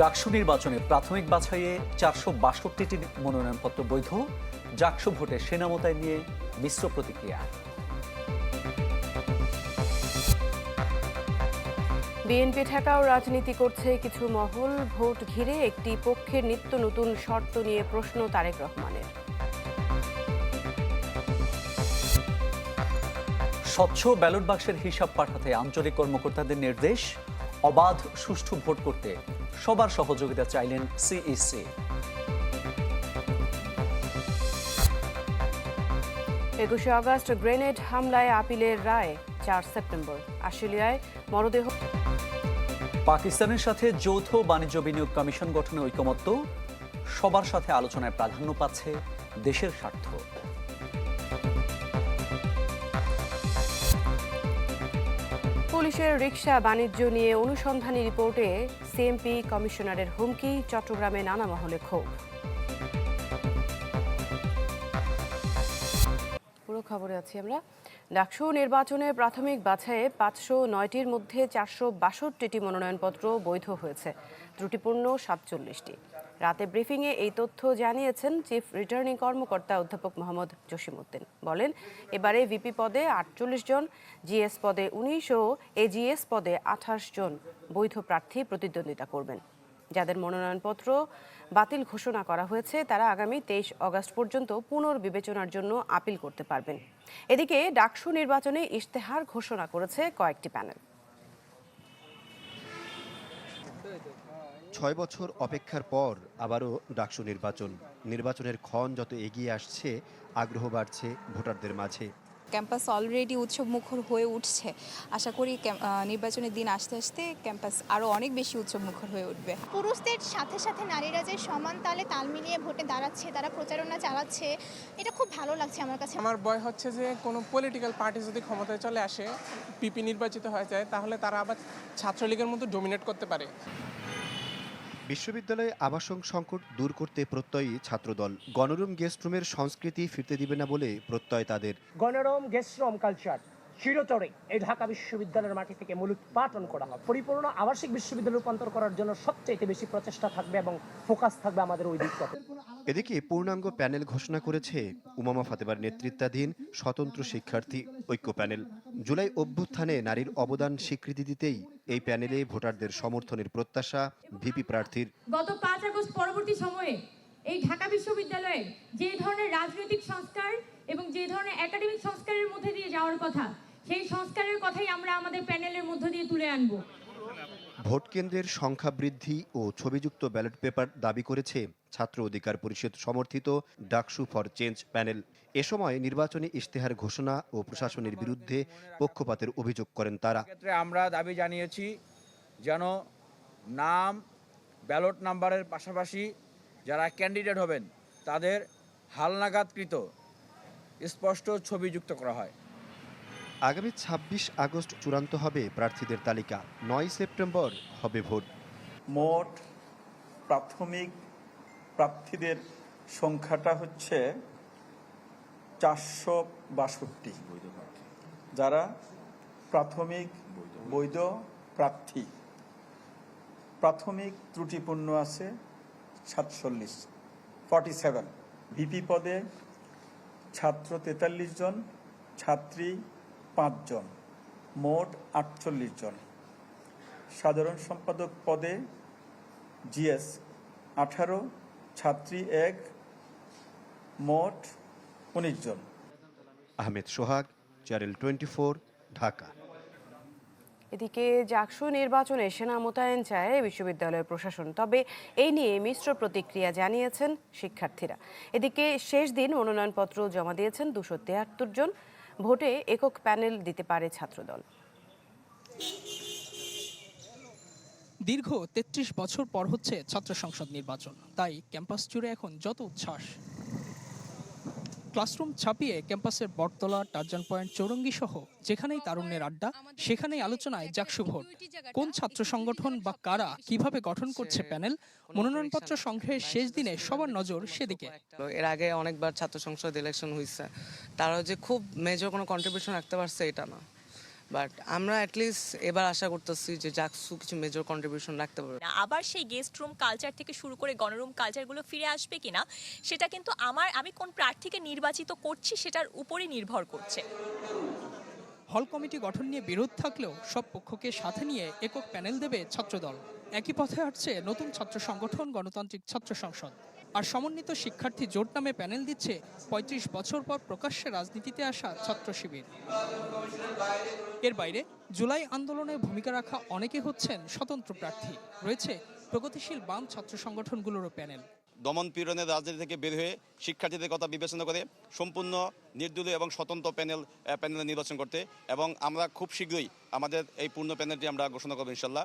ডাকসু নির্বাচনে প্রাথমিক বাছাইয়ে চারশো বাষট্টিটি মনোনয়নপত্র বৈধ। জাকসু ভোটে সেনা মোতায়েন নিয়ে মিশ্র প্রতিক্রিয়া। বিএনপি ঠেকাও রাজনীতি করছে কিছু মহল। ভোট ঘিরে একটি পক্ষের নিত্য নতুন শর্ত নিয়ে প্রশ্ন তারেক রহমানের। স্বচ্ছ ব্যালট বাক্সের হিসাব পাঠাতে আঞ্চলিক কর্মকর্তাদের নির্দেশ। অবাধ সুষ্ঠু ভোট করতে সবার সহযোগিতা চাইলেন সিইসি একুশে আগস্ট গ্রেনেড হামলায় আপিলের রায় চার সেপ্টেম্বর। আশুলিয়ায় মরদেহ পাকিস্তানের সাথে যৌথ বাণিজ্য বিনিয়োগ কমিশন গঠনে ঐকমত্য। সবার সাথে আলোচনায় প্রাধান্য পাচ্ছে দেশের স্বার্থ। পুলিশের রিকশা বাণিজ্য নিয়ে অনুসন্ধানী রিপোর্টে সিএমপি কমিশনারের হুমকি, চট্টগ্রামে নানা মহলে ক্ষোভ। পুরো খবরে আছি আমরা। ডাকসু নির্বাচনে প্রাথমিক বাছাইয়ে পাঁচশো নয়টির মধ্যে চারশো বাষট্টিটি মনোনয়নপত্র বৈধ হয়েছে। ত্রুটিপূর্ণ সাতচল্লিশটি। রাতে ব্রিফিংয়ে এই তথ্য জানিয়েছেন চিফ রিটার্নিং কর্মকর্তা অধ্যাপক মোহাম্মদ জসিমউদ্দিন। বলেন, এবারে ভিপি পদে আটচল্লিশ জন, জিএস পদে উনিশ ও এজিএস পদে আঠাশ জন বৈধ প্রার্থী প্রতিদ্বন্দ্বিতা করবেন। যাদের মনোনয়নপত্র বাতিল ঘোষণা করা হয়েছে, তারা আগামী তেইশ অগস্ট পর্যন্ত পুনর্বিবেচনার জন্য আপিল করতে পারবেন। এদিকে ডাকসু নির্বাচনে ইশতেহার ঘোষণা করেছে কয়েকটি প্যানেল। ছয় বছর অপেক্ষার পর আবারও ডাকসু নির্বাচন। নির্বাচনের ক্ষণ যত এগিয়ে আসছে আগ্রহ বাড়ছে ভোটারদের মাঝে। ক্যাম্পাস অলরেডি উৎসব মুখর হয়ে উঠছে। আশা করি নির্বাচনের দিন আসতে আসতে ক্যাম্পাস আরও অনেক বেশি উৎসব মুখর হয়ে উঠবে। পুরুষদের সাথে সাথে নারীরা যে সমান তালে তাল মিলিয়ে ভোটে দাঁড়াচ্ছে তারা প্রচারণা চালাচ্ছে এটা খুব ভালো লাগছে আমার কাছে। আমার ভয় হচ্ছে যে কোনো পলিটিক্যাল পার্টি যদি ক্ষমতায় চলে আসে পিপি নির্বাচিত হয়ে যায় তাহলে তারা আবার ছাত্রলীগের মতো ডোমিনেট করতে পারে। বিশ্ববিদ্যালয়ে আবাসন সংকট দূর করতে প্রত্যয়ী ছাত্রদল। গণরুম গেস্টরুমের সংস্কৃতি ফিরতে দিবে না বলে প্রত্যয় তাদের। গণরুম গেস্টরুম কালচার চিরতরে এই ঢাকা বিশ্ববিদ্যালয়ের মাটি থেকে মূলোৎপাটন করা হয়। পরিপূর্ণ আবাসিক বিশ্ববিদ্যালয় রূপান্তর করার জন্য সবচেয়ে বেশি প্রচেষ্টা থাকবে এবং ফোকাস থাকবে আমাদের ওই দিকটাতে। এদিকে পূর্ণাঙ্গ প্যানেল ঘোষণা করেছে উমামা ফাতেমার নেতৃত্বাধীন স্বতন্ত্র শিক্ষার্থী ঐক্য প্যানেল। জুলাই অভ্যুত্থানে নারীর অবদান স্বীকৃতি দিতেই এই প্যানেলে ভোটারদের সমর্থনের প্রত্যাশা ভিপি প্রার্থীর। গত পাঁচ আগস্ট পরবর্তী সময়ে এই ঢাকা বিশ্ববিদ্যালয়ে যে ধরনের রাজনৈতিক সংস্কার এবং যে ধরনের একাডেমিক সংস্কারের মধ্যে দিয়ে যাওয়ার কথা সেই সংস্কারের কথাই আমরা আমাদের প্যানেলের মধ্য দিয়ে তুলে আনব। ভোট কেন্দ্রের সংখ্যা বৃদ্ধি ও ছবিযুক্ত ব্যালট পেপার দাবি করেছে ছাত্র অধিকার পরিষদ সমর্থিত ডাকসু ফর চেঞ্জ প্যানেল। এ সময় নির্বাচনী ইশতেহার ঘোষণা ও প্রশাসনের বিরুদ্ধে পক্ষপাতের অভিযোগ করেন তারা। ক্ষেত্রে আমরা দাবি জানিয়েছি যেন নাম ব্যালট নাম্বারের পাশাপাশি যারা ক্যান্ডিডেট হবেন তাদের হালনাগাদকৃত স্পষ্ট ছবি যুক্ত করা হয়। আগামী ২৬ আগস্ট চূড়ান্ত হবে প্রার্থীদের তালিকা। নয় সেপ্টেম্বর হবে ভোট। মোট প্রাথমিক প্রার্থীদের সংখ্যাটা হচ্ছে চারশো বাষট্টি। যারা প্রাথমিক বৈধ প্রার্থী। প্রাথমিক ত্রুটিপূর্ণ আছে সাতচল্লিশ। Forty seven. ভিপি পদে ছাত্র তেতাল্লিশ জন, ছাত্রী পাঁচজন মোট আটচল্লিশ জন। সাধারণ সম্পাদক পদে জিএস আঠারো ছাত্রী এক মোট উনিশ জন। Ahmed Sohag channel twenty four Dhaka. এদিকে জাকসু নির্বাচনে সেনা মোতায়েন চায় বিশ্ববিদ্যালয়ের প্রশাসন তবে এই নিয়ে মিশ্র প্রতিক্রিয়া জানিয়েছেন শিক্ষার্থীরা। এদিকে শেষ দিন মনোনয়নপত্র জমা দিয়েছেন দুশো জন। ভোটে একক প্যানেল দিতে পারে ছাত্রদল। দীর্ঘ ৩৩ বছর পর হচ্ছে ছাত্র সংসদ নির্বাচন। তাই ক্যাম্পাস জুড়ে এখন যত উচ্ছ্বাস। ক্লাসরুম ছাপিয়ে ক্যাম্পাসের বটতলা, টার্জান পয়েন্ট, চৌরঙ্গি সহ যেখানেই তারুণ্যের আড্ডা, সেখানেই আলোচনায় জাকসু ভোট কোন ছাত্র সংগঠন বা কারা কীভাবে গঠন করছে প্যানেল? মনোনয়নপত্র সংগ্রহের শেষ দিনে সবার নজর সেদিকে। এর আগে অনেকবার ছাত্র সংসদ ইলেকশন হয়েছে তারাও যে খুব মেজর কোনো কন্ট্রিবিউশন রাখতে পারছে, এটা না। বাট আমরা অ্যাটলিস্ট এবার আশা করতেছি যে জাকসু কিছু মেজর কন্ট্রিবিউশন রাখতে পারবে। না, আবার সেই গেস্ট রুম কালচার থেকে শুরু করে গণরুম কালচারগুলো ফিরে আসবে কিনা সেটা কিন্তু আমার আমি কোন প্রার্থীকে নির্বাচিত করছি সেটার উপরই নির্ভর করছে। হল কমিটি গঠন নিয়ে বিরোধ থাকলেও সব পক্ষকে সাথে নিয়ে একক প্যানেল দেবে ছাত্রদল। একই পথে হাঁটছে নতুন ছাত্র সংগঠন গণতান্ত্রিক ছাত্র সংসদ। আর সমন্বিত শিক্ষার্থী জোট নামে প্যানেল দিচ্ছে ৩৫ বছর পর প্রকাশ্যে রাজনীতিতে আসা ছাত্র শিবির। এর বাইরে জুলাই আন্দোলনে ভূমিকা রাখা অনেকে হচ্ছেন স্বতন্ত্র প্রার্থী। রয়েছে প্রগতিশীল বাম ছাত্র সংগঠনগুলোরও প্যানেল। দমন পীড়নের রাজনীতি থেকে বের হয়ে শিক্ষার্থীদের কথা বিবেচনা করে সম্পূর্ণ নির্দলীয় এবং স্বতন্ত্র প্যানেল প্যানেলে নির্বাচন করতে এবং আমরা খুব শীঘ্রই আমাদের এই পূর্ণ প্যানেলটি আমরা ঘোষণা করব ইনশাল্লাহ।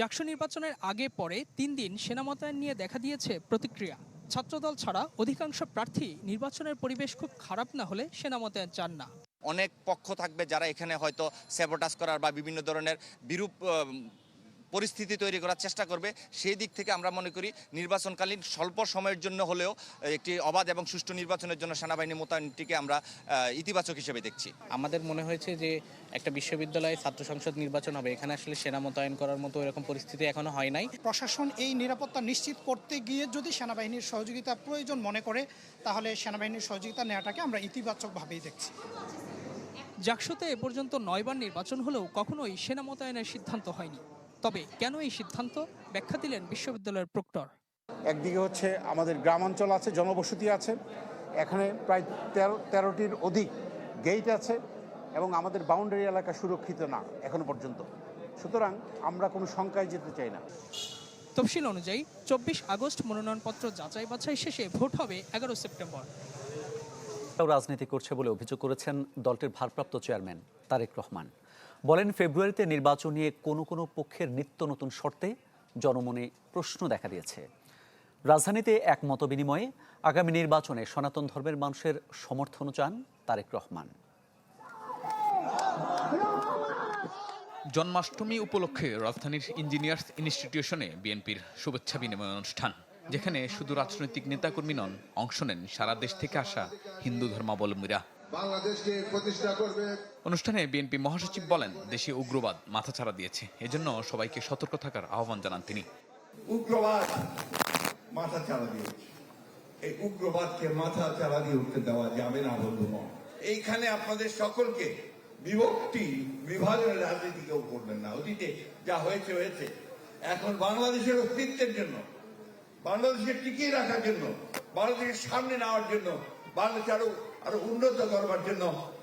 জাকসু নির্বাচনের আগে পরে তিন দিন সেনা মোতায়েন নিয়ে দেখা দিয়েছে প্রতিক্রিয়া। ছাত্রদল ছাড়া অধিকাংশ প্রার্থী নির্বাচনের পরিবেশ খুব খারাপ না হলে সেনা মোতায়েন চান না। অনেক পক্ষ থাকবে যারা এখানে হয়তো স্যাবোটাস করার বা বিভিন্ন ধরনের বিরূপ পরিস্থিতি তৈরি করার চেষ্টা করবে। সেই দিক থেকে আমরা মনে করি নির্বাচনকালীন স্বল্প সময়ের জন্য হলেও একটি অবাধ এবং সুষ্ঠু নির্বাচনের জন্য সেনাবাহিনী মোতায়েনটিকে আমরা ইতিবাচক হিসেবে দেখছি। আমাদের মনে হয়েছে যে একটা বিশ্ববিদ্যালয়ে ছাত্র সংসদ নির্বাচন হবে। এখানে আসলে সেনা মোতায়েন করার মতো এরকম পরিস্থিতি এখনও হয় নাই। প্রশাসন এই নিরাপত্তা নিশ্চিত করতে গিয়ে যদি সেনাবাহিনীর সহযোগিতা প্রয়োজন মনে করে তাহলে সেনাবাহিনীর সহযোগিতা নেওয়াটাকে আমরা ইতিবাচকভাবেই দেখছি। জাকসুতে এ পর্যন্ত নয়বার নির্বাচন হলেও কখনোই সেনা মোতায়েনের সিদ্ধান্ত হয়নি। তবে কেন এই সিদ্ধান্ত? ব্যাখ্যা দিলেন বিশ্ববিদ্যালয়ের প্রক্টর। একদিকে হচ্ছে আমাদের গ্রামাঞ্চল আছে জনবসতি আছে এখানে প্রায় তেরো তেরোটির অধিক গেট আছে এবং আমাদের বাউন্ডারি এলাকা সুরক্ষিত না এখনও পর্যন্ত। সুতরাং আমরা কোনো শঙ্কায় যেতে চাই না। তফসিল অনুযায়ী চব্বিশ আগস্ট মনোনয়নপত্র যাচাই বাছাই শেষে ভোট হবে এগারো সেপ্টেম্বর। তাও রাজনীতি করছে বলে অভিযোগ করেছেন দলটির ভারপ্রাপ্ত চেয়ারম্যান তারেক রহমান। বলেন, ফেব্রুয়ারিতে নির্বাচন নিয়ে কোনো কোনো পক্ষের নিত্য নতুন শর্তে জনমনে প্রশ্ন দেখা দিয়েছে। রাজধানীতে এক মত বিনিময়ে আগামী নির্বাচনে সনাতন ধর্মের মানুষের সমর্থন চান তারেক রহমান। জন্মাষ্টমী উপলক্ষে রাজধানীর ইঞ্জিনিয়ার্স ইনস্টিটিউশনে বিএনপির শুভেচ্ছা বিনিময় অনুষ্ঠান, যেখানে শুধু রাজনৈতিক নেতাকর্মী নন, অংশ নেন সারা দেশ থেকে আসা হিন্দু ধর্মাবলম্বীরা। বাংলাদেশকে প্রতিষ্ঠা করবে। অনুষ্ঠানে বিএনপি মহাসচিব বলেন দেশে উগ্রবাদ মাথাচাড়া দিয়েছে। এজন্য সবাইকে সতর্ক থাকার আহ্বান জানান তিনি। উগ্রবাদ মাথা চালা দিয়ে এই উগ্রবাদকে মাথা চালা দিয়ে উঠতে দেওয়া যাবে না বন্ধুগণ এইখানে আপনাদের সকলকে বিভক্তি বিভাজনের রাজনীতি কেউ করবেন না। অতীতে যা হয়েছে হয়েছে। এখন বাংলাদেশের অস্তিত্বের জন্য বাংলাদেশকে টিকিয়ে রাখার জন্য বাংলাদেশের সামনে নেওয়ার জন্য বাংলাদেশ আরও আরও উন্নত করবার জন্য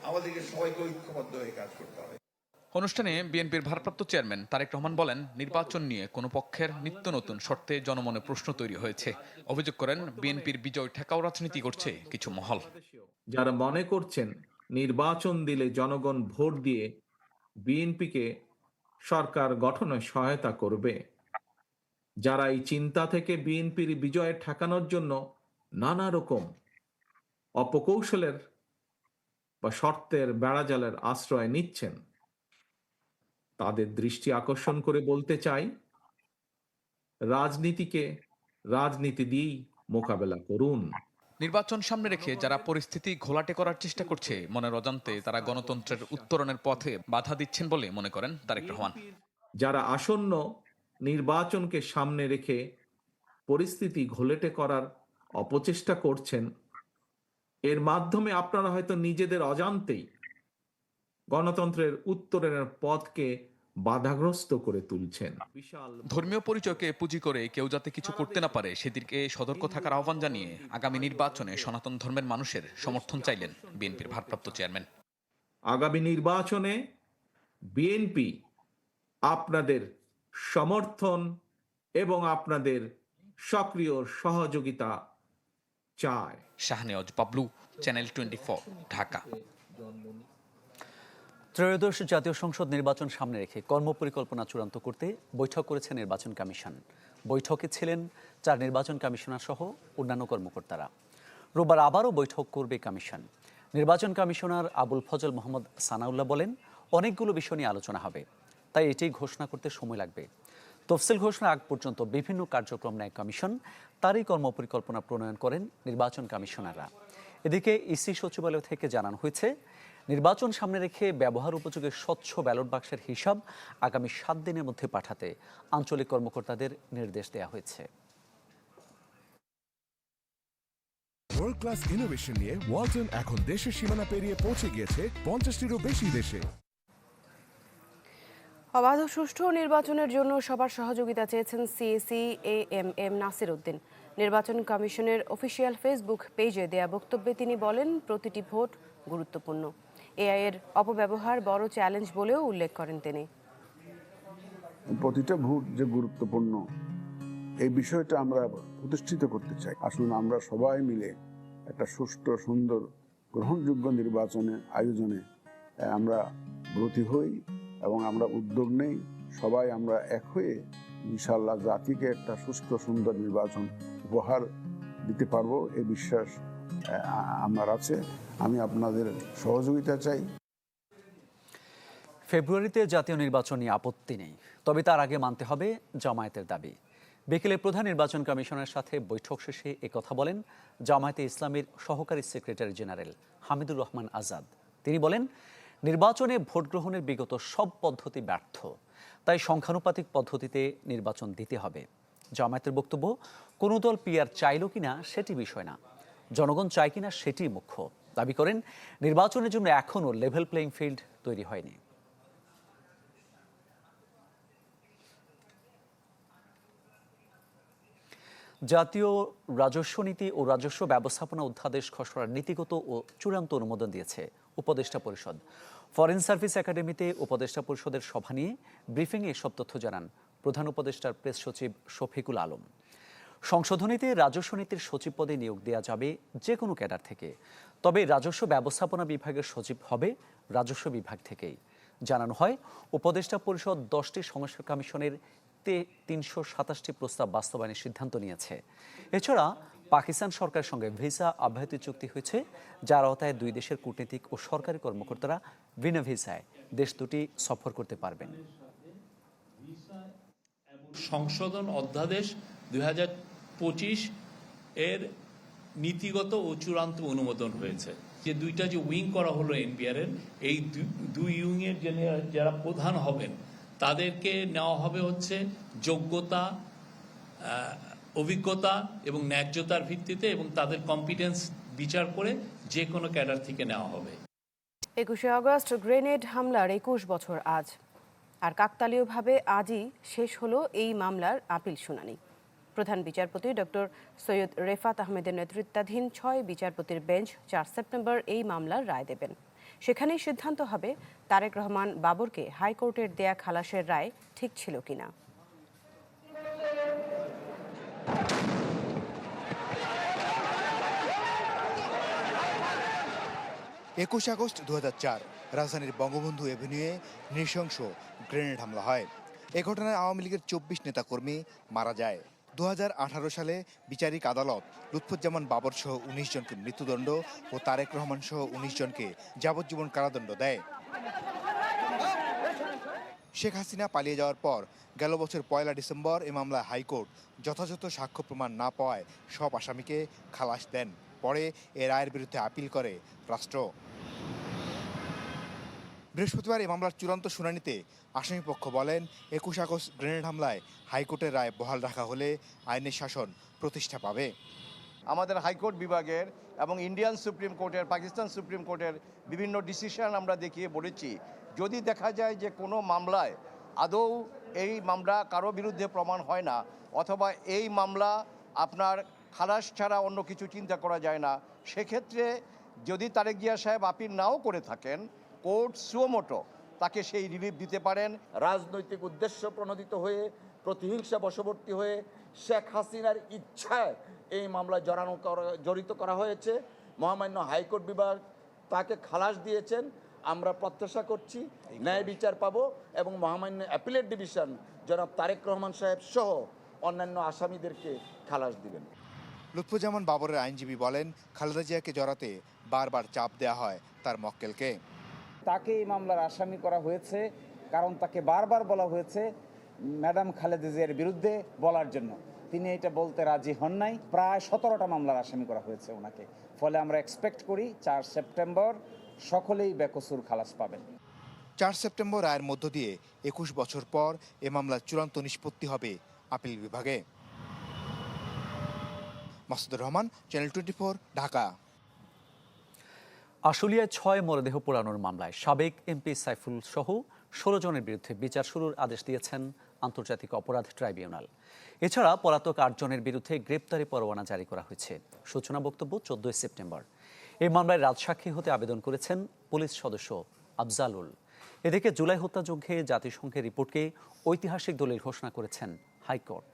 আমাদেরকে সবাইকে ঐক্যবদ্ধ হয়ে কাজ করতে হবে। অনুষ্ঠানে বিএনপির ভারপ্রাপ্ত চেয়ারম্যান তারেক রহমান বলেন নির্বাচন নিয়ে কোনো পক্ষের নিত্য নতুন শর্তে জনমনে প্রশ্ন তৈরি হয়েছে। অভিযোগ করেন বিএনপির বিজয় ঠেকাও রাজনীতি করছে কিছু মহল। যারা মনে করছেন নির্বাচন দিলে জনগণ ভোট দিয়ে বিএনপিকে সরকার গঠনে সহায়তা করবে। যারা এই চিন্তা থেকে বিএনপির বিজয় ঠেকানোর জন্য নানা রকম অপকৌশলের বা শর্তের বেড়াজালের আশ্রয় নিচ্ছেন। তাদের দৃষ্টি আকর্ষণ করে বলতে চাই রাজনীতিকে রাজনীতি দিয়েই মোকাবেলা করুন। নির্বাচন সামনে রেখে যারা পরিস্থিতি ঘোলাটে করার চেষ্টা করছে মনের অজান্তে তারা গণতন্ত্রের উত্তরণের পথে বাধা দিচ্ছেন বলে মনে করেন তারেক রহমান। যারা আসন্ন নির্বাচনকে সামনে রেখে পরিস্থিতি ঘোলেটে করার অপচেষ্টা করছেন এর মাধ্যমে আপনারা হয়তো নিজেদের অজান্তেই গণতন্ত্রের উত্তরণের পথকে বাধাগ্রস্ত করে তুলছেন। বিশাল ধর্মীয় পরিচয়কে পুঁজি করে কেউ যাতে কিছু করতে না পারে সেদিকে সতর্ক থাকার আহ্বান জানিয়ে আগামী নির্বাচনে সনাতন ধর্মের মানুষের সমর্থন চাইলেন বিএনপির ভারপ্রাপ্ত চেয়ারম্যান। আগামী নির্বাচনে বিএনপি আপনাদের সমর্থন এবং আপনাদের সক্রিয় সহযোগিতা চায়। Shahnewaz Bablu channel twenty Dhaka. ত্রয়োদশ জাতীয় সংসদ নির্বাচন সামনে রেখে কর্মপরিকল্পনা চূড়ান্ত করতে বৈঠক করেছে নির্বাচন কমিশন। বৈঠকে ছিলেন চার নির্বাচন কমিশনার সহ অন্যান্য কর্মকর্তারা। রোববার আবারও বৈঠক করবে কমিশন। নির্বাচন কমিশনার আবুল ফজল মোহাম্মদ সানাউল্লাহ বলেন অনেকগুলো বিষয় নিয়ে আলোচনা হবে তাই এটি ঘোষণা করতে সময় লাগবে। তফসিল ঘোষণা আগ পর্যন্ত বিভিন্ন কার্যক্রম নেয় কমিশন, তারই কর্মপরিকল্পনা প্রণয়ন করেন নির্বাচন কমিশনাররা। এদিকে ইসি সচিবালয় থেকে জানানো হয়েছে, নির্বাচন সামনে রেখে ব্যবহার উপযোগী স্বচ্ছ ব্যালট বাক্সের হিসাব আগামী সাত দিনের মধ্যে পাঠাতে আঞ্চলিক কর্মকর্তাদের নির্দেশ দেওয়া হয়েছে। ওয়ার্ল্ড ক্লাস ইনোভেশন নিয়ে ওয়ালটন এখন দেশের সীমানা পেরিয়ে পৌঁছে গিয়েছে পঞ্চাশটিরও বেশি দেশে। অবাধ সুষ্ঠু নির্বাচনের জন্য সবার সহযোগিতা চেয়েছেন CEC A M M Nasir Uddin. নির্বাচন কমিশনের অফিসিয়াল ফেসবুক পেজে দেয়া বক্তব্যে তিনি বলেন, প্রতিটি ভোট গুরুত্বপূর্ণ। এআই এর অপব্যবহার বড় চ্যালেঞ্জ বলেও উল্লেখ করেন তিনি। প্রতিটা ভোট যে গুরুত্বপূর্ণ, এই বিষয়টা আমরা প্রতিষ্ঠিত করতে চাই। আসুন আমরা সবাই মিলে একটা সুষ্ঠু, সুন্দর, গ্রহণযোগ্য নির্বাচনের আয়োজনে আমরা ব্রতী হই। এবং আমরা উদ্যোগ নেই। সবাই আমরা এক হয়ে ইনশাল্লাহ জাতিকে একটা সুস্থ, সুন্দর নির্বাচন উপহার দিতে পারব এই বিশ্বাস আমার আছে। আমি আপনাদের সহযোগিতা চাই। ফেব্রুয়ারিতে জাতীয় নির্বাচন নিয়ে আপত্তি নেই, তবে তার আগে মানতে হবে জামায়াতের দাবি। বিকেলে প্রধান নির্বাচন কমিশনের সাথে বৈঠক শেষে কথা বলেন জামায়াতে ইসলামের সহকারী সেক্রেটারি জেনারেল হামিদুর রহমান আজাদ। তিনি বলেন নির্বাচনে ভোট গ্রহণের বিগত সব পদ্ধতি ব্যর্থ। তাই সংখ্যানুপাতিক পদ্ধতিতে নির্বাচন দিতে হবে। জামায়াতের বক্তব্য, কোনো দল পিয়ার চাইল কিনা সেটি বিষয় না। জনগণ চায় কিনা সেটি মুখ্য। দাবি করেন, নির্বাচনের জন্য এখনও লেভেল প্লেইং ফিল্ড তৈরি হয়নি। জাতীয় রাজস্ব নীতি ও রাজস্ব ব্যবস্থাপনা অধ্যাদেশ খসড়ার নীতিগত ও চূড়ান্ত অনুমোদন দিয়েছে। উপদেষ্টা পরিষদ। ফরেন সার্ভিস একাডেমিতে উপদেষ্টা পরিষদের সভা নিয়ে ব্রিফিংয়ে এসব তথ্য জানান প্রধান উপদেষ্টার প্রেস সচিব শফিকুল আলম। সংশোধনীতে রাজস্ব নীতির সচিব পদে নিয়োগ দেওয়া যাবে যে কোনো ক্যাডার থেকে। তবে রাজস্ব ব্যবস্থাপনা বিভাগের সচিব হবে রাজস্ব বিভাগ থেকেই। জানানো হয়, উপদেষ্টা পরিষদ দশটি সংস্কার কমিশনের তে তিনশো সাতাশটি প্রস্তাব বাস্তবায়নের সিদ্ধান্ত নিয়েছে। এছাড়া পাকিস্তান সরকারের সঙ্গে ভিসা অব্যাহতি চুক্তি হয়েছে, যার আওতায় দুই দেশের কূটনীতিক ও সরকারি কর্মকর্তারা বিনা ভিসায় দেশ দুটি সফর করতে পারবেন। সংশোধন অধ্যাদেশ দুই হাজার পঁচিশ এর নীতিগত ও চূড়ান্ত অনুমোদন হয়েছে। যে দুইটা যে উইং করা হলো এনপিআর এর, এই দুই উইংয়ের যারা প্রধান হবেন, তাদেরকে নেওয়া হবে হচ্ছে যোগ্যতা অভিজ্ঞতা এবং ন্যায্যতার ভিত্তিতে এবং তাদের কম্পিটেন্স বিচার করে যে কোনো ক্যাডার থেকে নেওয়া হবে। একুশে আগস্ট গ্রেনেড হামলার একুশ বছর আজ। আর কাকতালীয়ভাবে আজই শেষ হলো এই মামলার আপিল শুনানি। প্রধান বিচারপতি ডক্টর সৈয়দ রেফাত আহমেদের নেতৃত্বাধীন ছয় বিচারপতির বেঞ্চ চার সেপ্টেম্বর এই মামলার রায় দেবেন। সেখানেই সিদ্ধান্ত হবে তারেক রহমান বাবরকে হাইকোর্টের দেয়া খালাসের রায় ঠিক ছিল কিনা। একুশ আগস্ট দু হাজার চার, রাজধানীর বঙ্গবন্ধু এভিনিউয়ে নৃশংস গ্রেনেড হামলা হয়। এ ঘটনায় আওয়ামী লীগের চব্বিশ নেতাকর্মী মারা যায়। দু হাজার আঠারো সালে বিচারিক আদালত লুৎফুজ্জামান বাবর সহ উনিশ জনকে মৃত্যুদণ্ড ও তারেক রহমান সহ উনিশ জনকে যাবজ্জীবন কারাদণ্ড দেয়। শেখ হাসিনা পালিয়ে যাওয়ার পর গেল বছর পয়লা ডিসেম্বর এ মামলায় হাইকোর্ট যথাযথ সাক্ষ্য প্রমাণ না পাওয়ায় সব আসামিকে খালাস দেন। পরে এ রায়ের বিরুদ্ধে আপিল করে রাষ্ট্র। বৃহস্পতিবার এই মামলার চূড়ান্ত শুনানিতে আসামিপক্ষ বলেন, একুশ আগস্ট গ্রেনেড হামলায় হাইকোর্টের রায় বহাল রাখা হলে আইনের শাসন প্রতিষ্ঠা পাবে। আমাদের হাইকোর্ট বিভাগের এবং ইন্ডিয়ান সুপ্রিম কোর্টের, পাকিস্তান সুপ্রিম কোর্টের বিভিন্ন ডিসিশন আমরা দেখিয়ে বলেছি। যদি দেখা যায় যে কোনো মামলায় আদৌ এই মামলা কারও বিরুদ্ধে প্রমাণ হয় না, অথবা এই মামলা আপনার খালাস ছাড়া অন্য কিছু চিন্তা করা যায় না। সেক্ষেত্রে যদি তারেক জিয়া সাহেব আপিল নাও করে থাকেন, কোর্ট সুমোটো তাকে সেই রিলিফ দিতে পারেন। রাজনৈতিক উদ্দেশ্য প্রণোদিত হয়ে, প্রতিহিংসা বশবর্তী হয়ে শেখ হাসিনার ইচ্ছায় এই মামলায় জড়ানো জড়িত করা হয়েছে। মহামান্য হাইকোর্ট বিভাগ তাকে খালাস দিয়েছেন। আমরা প্রত্যাশা করছি, ন্যায় বিচার পাবো এবং মহামান্য অ্যাপিলেট ডিভিশন জনাব তারেক রহমান সাহেব সহ অন্যান্য আসামিদেরকে খালাস দিবেন। লুৎফুজ্জামান বাবরের আইনজীবী বলেন খালেদা জিয়াকে জড়াতে বারবার চাপ দেওয়া হয় তার মক্কেলকে। তাকে এই মামলার আসামি করা হয়েছে কারণ তাকে বারবার বলা হয়েছে ম্যাডাম খালেদা জিয়ার বিরুদ্ধে বলার জন্য। তিনি এটা বলতে রাজি হন নাই। প্রায় সতেরোটা মামলার আসামি করা হয়েছে ওনাকে। ফলে আমরা এক্সপেক্ট করি চার সেপ্টেম্বর সকলেই বেকসুর খালাস পাবেন। চার সেপ্টেম্বর রায়ের মধ্য দিয়ে একুশ বছর পর এ মামলার চূড়ান্ত নিষ্পত্তি হবে আপিল বিভাগে। মাসুদুর রহমান চ্যানেল টোয়েন্টি ঢাকা আশুলিয়ায় ছয় মরদেহ পোড়ানোর মামলায় সাবেক এমপি সাইফুল সহ ষোলো জনের বিরুদ্ধে বিচার শুরুর আদেশ দিয়েছেন আন্তর্জাতিক অপরাধ ট্রাইব্যুনাল। এছাড়া পলাতক আটজনের বিরুদ্ধে গ্রেপ্তারি পরোয়ানা জারি করা হয়েছে। সূচনা বক্তব্য চোদ্দই সেপ্টেম্বর। এই মামলায় রাজসাক্ষী হতে আবেদন করেছেন পুলিশ সদস্য আফজালুল। এদিকে জুলাই হত্যাযজ্ঞে জাতিসংঘের রিপোর্টকে ঐতিহাসিক দলিল ঘোষণা করেছেন হাইকোর্ট।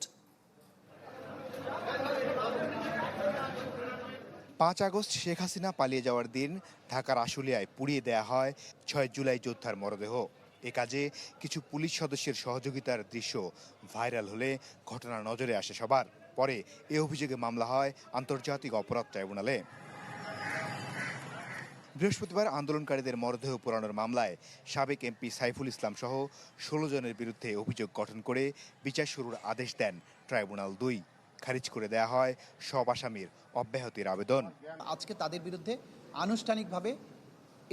পাঁচ আগস্ট শেখ হাসিনা পালিয়ে যাওয়ার দিন ঢাকার আশুলিয়ায় পুড়িয়ে দেয়া হয় ছয় জুলাই যোদ্ধার মরদেহ। এ কাজে কিছু পুলিশ সদস্যের সহযোগিতার দৃশ্য ভাইরাল হলে ঘটনা নজরে আসে সবার। পরে এ অভিযোগে মামলা হয় আন্তর্জাতিক অপরাধ ট্রাইব্যুনালে। বৃহস্পতিবার আন্দোলনকারীদের মরদেহ পোড়ানোর মামলায় সাবেক এমপি সাইফুল ইসলাম সহ ষোলো জনের বিরুদ্ধে অভিযোগ গঠন করে বিচার শুরুর আদেশ দেন ট্রাইব্যুনাল দুই। খারিজ করে দেয়া হয় সব আসামির অব্যাহতির আবেদন। আজকে তাদের বিরুদ্ধে আনুষ্ঠানিকভাবে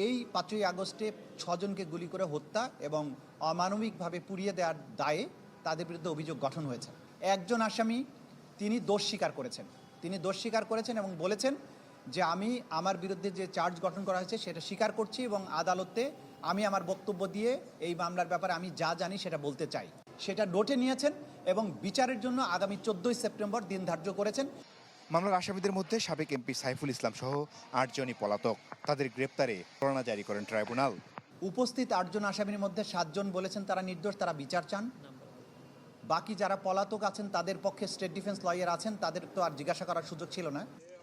এই পাঁচই আগস্টে ছজনকে গুলি করে হত্যা এবং অমানবিকভাবে পুড়িয়ে দেওয়ার দায়ে তাদের বিরুদ্ধে অভিযোগ গঠন হয়েছে। একজন আসামি, তিনি দোষ স্বীকার করেছেন। তিনি দোষ স্বীকার করেছেন এবং বলেছেন যে আমি আমার বিরুদ্ধে যে চার্জ গঠন করা হয়েছে, সেটা স্বীকার করছি এবং আদালতে আমি আমার বক্তব্য দিয়ে এই মামলার ব্যাপারে আমি যা জানি সেটা বলতে চাই। সেটা নোটে নিয়েছেন এবং বিচারের জন্য আগামী চোদ্দই সেপ্টেম্বর দিন ধার্য করেছেন। মামলার আসামিদের মধ্যে সাবেক এমপি সাইফুল ইসলাম সহ আটজনই পলাতক। তাদের গ্রেপ্তারে পরোয়ানা জারি করেন ট্রাইব্যুনাল। উপস্থিত আটজন আসামির মধ্যে সাতজন বলেছেন তারা নির্দোষ তারা বিচার চান। বাকি যারা পলাতক আছেন তাদের পক্ষে স্টেট ডিফেন্স লয়ার আছেন তাদের তো আর জিজ্ঞাসা করার সুযোগ ছিল না।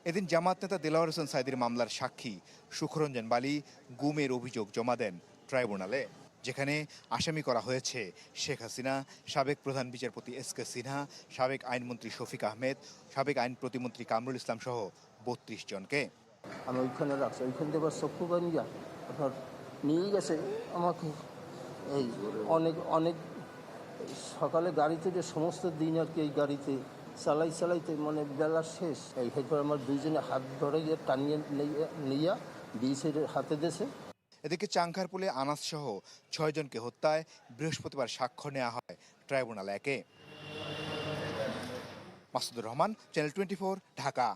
এদিন জামাত নেতা দেলাওয়ার হোসেন সাইদের মামলার সাক্ষী সুখরঞ্জন বালি গুমের অভিযোগ জমা দেন। ট্রাইব্যুনালে, যেখানে আসামি করা হয়েছে শেখ হাসিনা, সাবেক প্রধান বিচারপতি এস কে সিনহা, সাবেক আইনমন্ত্রী শফিক আহমেদ, সাবেক আইন প্রতিমন্ত্রী কামরুল ইসলাম সহ বত্রিশ জনকে। আমি ওইখানে রাখছি, ওইখান থেকে চক্ষু বানি যা, আপনার নিয়ে গেছে আমাকে। এই অনেক অনেক, সকালে গাড়িতে যে সমস্ত দিন আর কি এই গাড়িতে চালাই, চালাইতে মানে বেলা শেষ। এই এরপর আমার দুইজনে হাত ধরে টানিয়ে নিয়ে- বিএসের হাতে দেশে এদিকে চাংখারপুলে আনাস সহ ছয়জনকে হত্যায় বৃহস্পতিবার সাক্ষ্য নেওয়া হয় ট্রাইব্যুনাল একে। Masudur Rahman, channel twenty Dhaka.